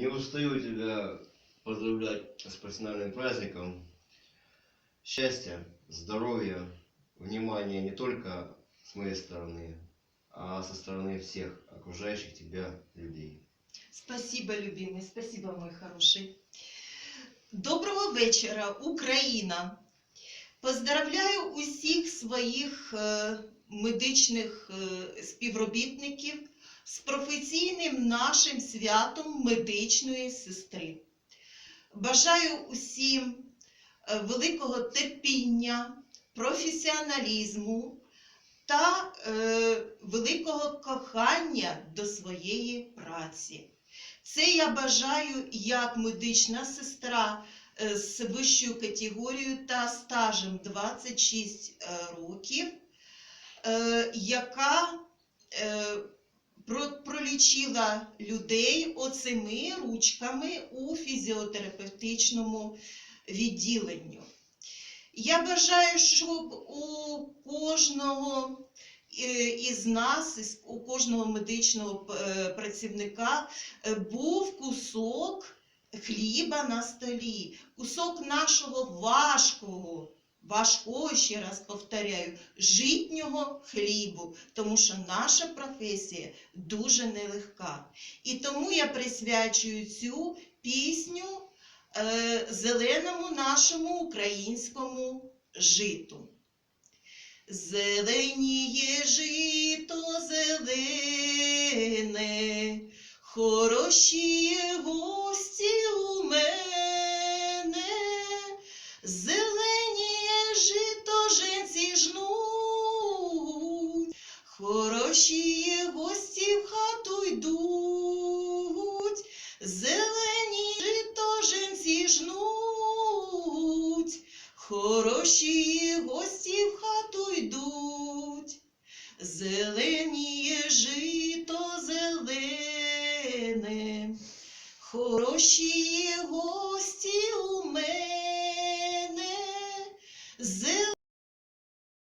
Не устаю тебя поздравлять с профессиональным праздником. Счастья, здоровья, внимания не только с моей стороны, а со стороны всех окружающих тебя людей. Спасибо, любимый, спасибо, мой хороший. Доброго вечора, Україна! Поздравляю усіх своїх е, медичних е, співробітників з професійним нашим святом медичної сестри. Бажаю усім е, великого терпіння, професіоналізму та е, великого кохання до своєї праці. Це я бажаю як медична сестра е, з вищою категорією та стажем 26 е, років, яка пролічила людей оцими ручками у фізіотерапевтичному відділенню. Я бажаю, щоб у кожного е, із нас, у кожного медичного е, працівника е, був кусок хліба на столі, кусок нашого важкого, важкого, ще раз повторяю, житнього хлібу, тому що наша професія дуже нелегка. І тому я присвячую цю пісню е, зеленому нашому українському житу. Зеленіє жито зелене, хороші гості у мене, хороші гості в хату йдуть, зелені жито женці жнуть, хороші гості в хату йдуть, зеленіє жито зелене, хороші